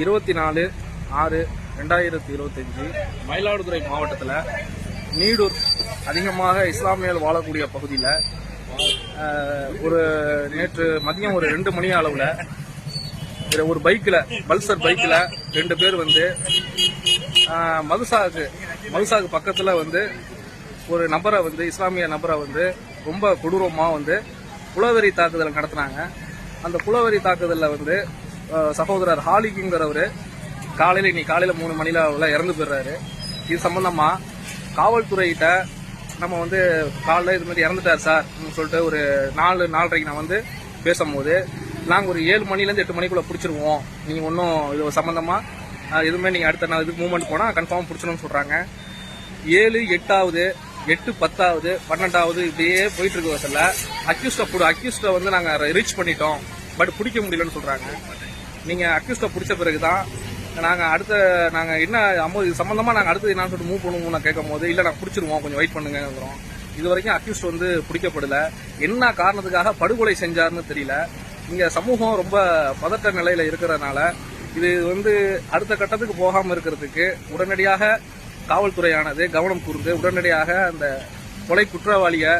இருபத்தி நாலு ஆறு ரெண்டாயிரத்தி இருபத்தஞ்சி மயிலாடுதுறை மாவட்டத்தில் நீடூர் அதிகமாக இஸ்லாமியர்கள் வாழக்கூடிய பகுதியில் ஒரு நேற்று மதியம் ஒரு ரெண்டு மணி அளவில் ஒரு- ஒரு பைக்கில் பல்சர் பைக்கில் ரெண்டு பேர் வந்து ஆஹ், மதுசாக்கு மதுசாக்கு பக்கத்தில் வந்து ஒரு நபரை வந்து இஸ்லாமிய நபரை வந்து ரொம்ப கொடூரமாக வந்து குலவெறி தாக்குதல் நடத்தினாங்க. அந்த குலவெறி தாக்குதலில் வந்து சகோதரர் ஹாலிக்குங்கிறவர் காலையில் இன்னைக்கு காலையில் மூணு மணியில் உள்ள இறந்து போயிடுறாரு. இது சம்மந்தமாக காவல்துறையிட்ட நம்ம வந்து காலைல இது மாதிரி இறந்துட்டார் சார் சொல்லிட்டு ஒரு நாலு நாலரைக்கு நான் வந்து பேசும்போது நாங்கள் ஒரு ஏழு மணிலேருந்து எட்டு மணிக்குள்ளே பிடிச்சிருவோம். நீங்கள் ஒன்றும் இது சம்மந்தமாக எதுவுமே நீங்கள் அடுத்த நாள் இதுக்கு மூவ்மெண்ட் போனால் கன்ஃபார்ம் பிடிச்சிடும்னு சொல்கிறாங்க ஏழு எட்டாவது எட்டு பத்தாவது பன்னெண்டாவது இப்படியே போயிட்டு இருக்க வசல்ல. அக்யூஸ்டை அக்யூஸ்டை வந்து நாங்கள் ரீச் பண்ணிட்டோம். பட் பிடிக்க முடியலன்னு சொல்கிறாங்க நீங்கள் அக்யூஸ்டை பிடிச்ச பிறகு தான் நாங்கள் அடுத்த நாங்கள் என்ன அம்மோ இது சம்மந்தமாக நாங்கள் அடுத்தது என்னன்னு சொல்லிட்டு மூவ் பண்ணுவோம் நான் கேட்கும் போது இல்லை நான் பிடிச்சிருவோம் கொஞ்சம் வெயிட் பண்ணுங்கிறோம் இது வரைக்கும் அக்யூஸ்ட் வந்து பிடிக்கப்படல. என்ன காரணத்துக்காக படுகொலை செஞ்சாருன்னு தெரியல. இங்கே சமூகம் ரொம்ப பதட்ட நிலையில் இருக்கிறதுனால இது வந்து அடுத்த கட்டத்துக்கு போகாமல் இருக்கிறதுக்கு உடனடியாக காவல்துறையானது கவனம் கூர்ந்து உடனடியாக அந்த கொலை குற்றவாளியை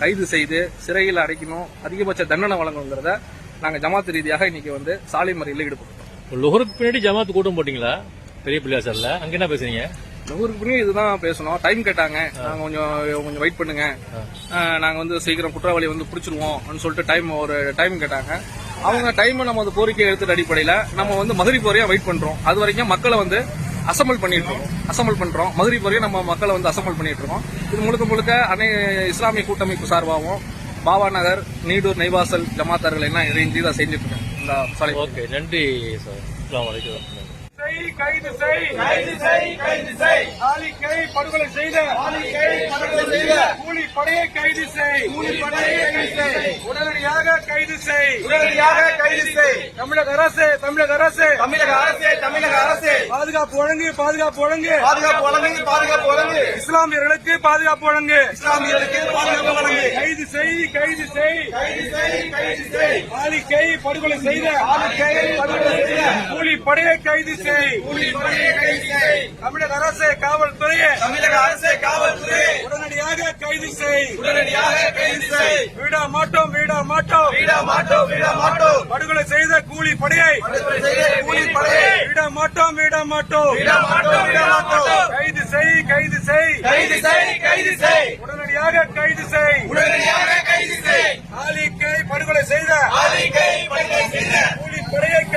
கைது செய்து சிறையில் அடைக்கணும். அதிகபட்ச தண்டனை வழங்கணுங்கிறத நாங்கள் ஜமாத் ரீதியாக இன்னைக்கு வந்து சாலை மறியலில் ஈடுபட்டோம். லொஹருக்கு பின்னாடி ஜமாத் கூட்டம் போட்டீங்களா? பெரிய பிள்ளையாசர்ல அங்க என்ன பேசுறீங்க? ஊருக்கு பின்னே இதுதான் பேசணும். டைம் கேட்டாங்க. நாங்க கொஞ்சம் கொஞ்சம் வெயிட் பண்ணுங்க. நாங்க வந்து சீக்கிரம் குற்றவாளி வந்து பிடிச்சிருவோம் சொல்லிட்டு டைம் ஒரு டைம் கேட்டாங்க. அவங்க டைம் நம்ம அந்த கோரிக்கை எடுத்துட்டு அடிப்படையில நம்ம வந்து மதுரை போறையா வெயிட் பண்றோம். அது வரைக்கும் மக்களை வந்து அசம்பிள் பண்ணிட்டு இருக்கோம். அசம்பிள் பண்றோம். மதுரை போறையும் நம்ம மக்களை வந்து அசம்பிள் பண்ணிட்டு இருக்கோம். இது முழுக்க முழுக்க அனை இஸ்லாமிய கூட்டமைப்பு சார்பாகவும் பாபா நகர் நீடூர் நெய்வாசல் ஜமாத்தார்கள் எல்லாம் இணைந்து இதை செஞ்சுட்டு இருக்கோம் இந்த சாலை. ஓகே நன்றி சார். கைது செய் கைது செய் கைது செய். ஆலிக்கை படுகொலை செய்த. ஆலிக்கை படுகொலை செய்த கூலி படையை கைது செய். கூலி படையை கைது செய் உடனடியாக கைது செய். உடனடியாக கைது செய் தமிழக அரசு தமிழக அரசு. தமிழக அரசே தமிழக அரசே. பாதுகாப்பு வழங்கு பாதுகாப்பு வழங்கு. பாதுகாப்பு வழங்கு பாதுகாப்பு வழங்கு இஸ்லாமியர்களுக்கு பாதுகாப்பு வழங்கு. இஸ்லாமியர்களுக்கு பாதுகாப்பு வழங்கு. கைது செய் கைது செய். கைது செய் கைது செய். ஆலிக்கை படுகொலை செய்த. படுகொலை செய்த. கூலி படையை கைது செய். கூலி படையை கைது செய். தமிழக அரசு காவல்துறையை. தமிழக அரசே காவல்துறை உடனடியாக கைது செய். உடனடியாக கைது செய். வீடா மாட்டோம் வீடா மாட்டோம். வீடா மாட்டோம் வீடா மாட்டோம். படுகொலை செய்த கூலி படையை. கூலி படையை. விட மாட்டோம் விட மாட்டோம். வீடா மாட்டோம் வீடா மாட்டோம். கைது செய் கைது செய். கைது செய் கைது செய். உடனடியாக கைது செய். உடனடியாக